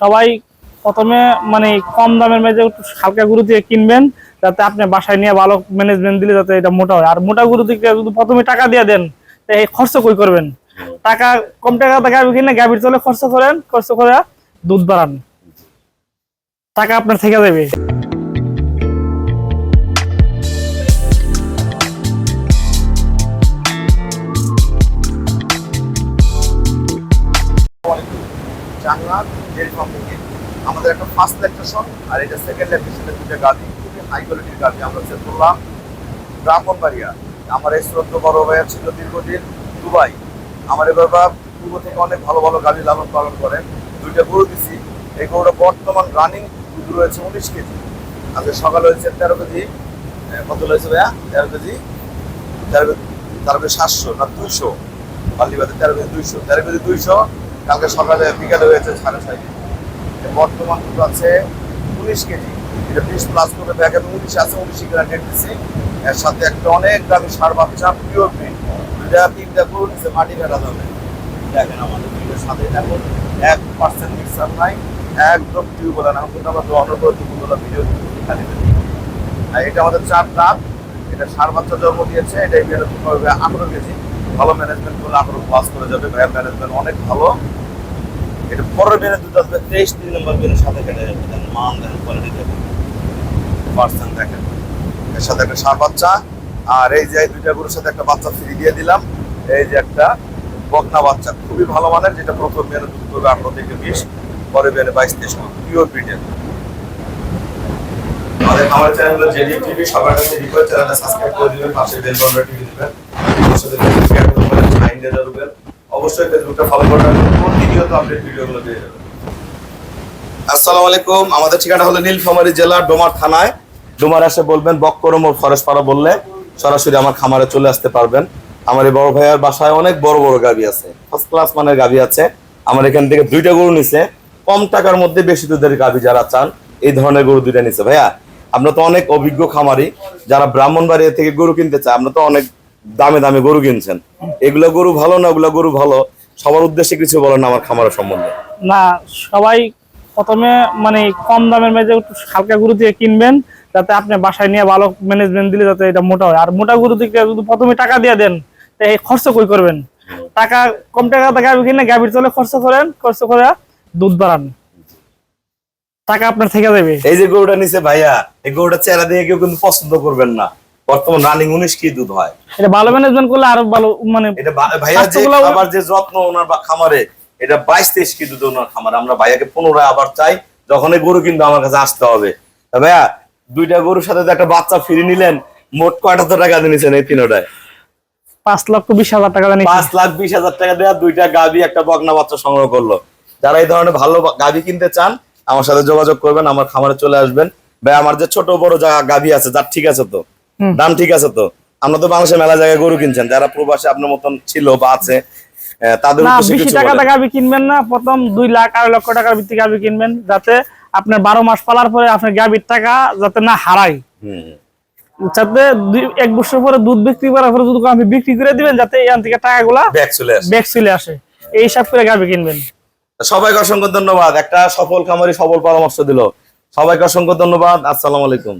সবাই প্রথমে মানে কম দামের মেঝে একটু হালকা গরু দিয়ে কিনবেন, যাতে আপনি বাসায় নিয়ে ভালো ম্যানেজমেন্ট দিলে যাতে এটা মোটা হয়। আর মোটা গরু দিকে যদি প্রথমে টাকা দিয়ে দেন এই খরচ কই করবেন? টাকা, কম টাকা গাভি কিনে গাভীর চলে খরচ করেন, খরচ করে দুধ বাড়ান। টাকা আপনার থেকে দেবে জান্নাত ডেয়ারি ফার্ম থেকে আমাদের একটা ফার্স্ট ল্যাকটেশন আর এটা সেকেন্ড ল্যাকটেশনের দুটো গাভি খুবই হাই কোয়ালিটির গাভি আমরা সেল করলাম। ব্রাহ্মণবাড়িয়া, আমার এই শ্রদ্ধ বড় ভাইয়া ছিল দীর্ঘদিন দুবাই। আমার এ বাবা পূর্ব থেকে অনেক ভালো ভালো গাভি লালন পালন করেন। দুইটা গরু দিছি। এই গরুটা বর্তমান রানিং দুধ রয়েছে উনিশ কেজি। আজকে সকালে হয়েছে তেরো কেজি। কত হয়েছে ভাইয়া? তেরো কেজি? তেরো তেরো কেজি সাতশো না দুইশো? পাল্লিবাদে তেরো কেজি দুইশো। তেরো কেজি দুইশো কালকে সকালে বিকালে হয়েছে সাড়ে ছয় কেজি। বর্তমান দুধ আছে উনিশ কেজি। এটা বিশ প্লাস করে আমি উনিশ আছে উনিশ গ্রাম রেট দিচ্ছি এর সাথে একটা অনেক দামি সার বাচ্চা পিওর ব্রিড দুইটা, তিনটা গরু নিচে মাটি ফেলা যাবে। দেখেন আমাদের ব্রিডের সাথে এখন এক পার্সেন্ট মিক্সার নাই, একদম টিউ বলে না। কিন্তু আমরা করে দুপুরবেলা ভিডিও খালি আর এটা আমাদের চার দাঁত। এটা সার বাচ্চা জন্ম দিয়েছে, এটা এখানে আঠারো কেজি। ভালো ম্যানেজমেন্ট করলে আঠারো প্লাস করে যাবে। ম্যানেজমেন্ট অনেক ভালো। এটা পরের বেনে দুটো আসবে, তেইশ তিন নম্বর বেনের সাথে কেটে যাবে। দেখেন মান দেখেন কোয়ালিটি দেখেন। পার্সেন্ট দেখেন। এর সাথে একটা সার বাচ্চা, আর এই যে দুইটা গরুর সাথে একটা বাচ্চা ফ্রি দিয়ে দিলাম। এই যে একটা বকনা বাচ্চা, খুবই ভালো মানের, যেটা প্রথম বেনে দুধ করবে আঠারো থেকে বিশ পরে বেনে বাইশ, তেইশ পিওর ব্রিডের আমাদের আমার চ্যানেল হলো জেডি টিভি সবার কাছে রিকোয়েস্ট চ্যানেলটা সাবস্ক্রাইব করে দিবেন, পাশে বেল বাটনটা টিপে দিবেন। সাথে ফেসবুকে করবেন সাইন দিয়ে যাবেন অবশ্যই ফেসবুকটা ফলো করে রাখবেন। প্রতিনিয়ত আপডেট ভিডিওগুলো যাবেন? আসসালামু আলাইকুম। আমাদের ঠিকানা হলো নীলফামারী ডোমার থানায়। ডোমার এসে বলবেন বক্করম ও পাড়া বললে সরাসরি আমার খামারে চলে আসতে পারবেন। আমার এই বড় ভাইয়ার বাসায় অনেক বড় বড় গাবি আছে। ফার্স্ট ক্লাস মানের গাবি আছে। আমার এখান থেকে দুইটা গরু নিছে। কম টাকার মধ্যে বেশি দুধের গাবি যারা চান, এই ধরনের গরু দুইটা নিছে। ভাইয়া, আমরা তো অনেক অভিজ্ঞ খামারি। যারা ব্রাহ্মণবাড়িয়া থেকে গরু কিনতে চায়, আমরা তো অনেক দামে দামে গরু কিনছেন। এগুলো গরু ভালো না ওগুলো গরু ভালো? সবার উদ্দেশ্যে কিছু বলেন আমার খামারের সম্বন্ধে। না সবাই প্রথমে মানে কম দামের মেজে একটু হালকা গরু দিয়ে কিনবেন যাতে আপনি বাসায় নিয়ে ভালো ম্যানেজমেন্ট দিলে যাতে এটা মোটা হয়। আর মোটা গরু থেকে যদি প্রথমে টাকা দিয়ে দেন তো এই খরচ কই করবেন? টাকা কম টাকা গাভি কিনে গাভীর চলে খরচ করেন খরচ করে দুধ বাড়ান। টাকা আপনার থেকে যাবে এই যে গরুটা নিছে ভাইয়া এই গরুটা চেহারা দিয়ে কেউ কিন্তু পছন্দ করবেন না। বর্তমান রানিং উনিশ কি দুধ হয়। এটা ভালো ম্যানেজমেন্ট করলে আরও ভালো মানে এটা ভাইয়া যে স্বাস্থ্যগুলো- যে যত্ন ওনার বা- খামারে এটা বাইশ তেইশ কি দুধ ওনার খামারে। আমরা ভাইয়াকে পুনরায় আবার চাই যখন এই গরু কিন্তু আমার কাছে আসতে হবে। ভাইয়া দুইটা গরুর সাথে একটা বাচ্চা ফিরে নিলেন মোট কয়টা তো টাকা দিয়ে নিছেন এই তিনটায় পাঁচ লক্ষ বিশ হাজার টাকা পাঁচ লাখ বিশ হাজার টাকা দেওয়া দুইটা গাবি একটা বকনা বাচ্চা সংগ্রহ করল। যারা এই ধরনের ভালো গাবি কিনতে চান আমার সাথে যোগাযোগ করবেন আমার খামারে চলে আসবেন। ভাই আমার যে ছোট বড় জায়গা গাবি আছে যার ঠিক আছে তো। দাম ঠিক আছে তো? আমরা তো বাংলাদেশের মেলা জায়গায় গরু কিনছেন যারা প্রবাসে আপনার মতন ছিল বা আছে তাদের উদ্দেশ্যে টাকা বলেন। গাভি কিনবেন না। প্রথম দুই লাখ আড়াই লক্ষ টাকার ভিত্তি গাভি কিনবেন যাতে আপনার বারো মাস পালার পরে আপনার গাভির টাকা যাতে না হুম। যাতে এক বছর পরে দুধ বিক্রি করার পরে যদি আপনি বিক্রি করে দিবেন যাতে এখান থেকে টাকাগুলা ব্যাগ চলে আসে। ব্যাক চলে আসে। এই হিসাব করে গাভি কিনবেন। সবাইকে অসংখ্য ধন্যবাদ। একটা সফল খামারি সফল পরামর্শ দিল। সবাইকে অসংখ্য ধন্যবাদ। আসসালামু আলাইকুম।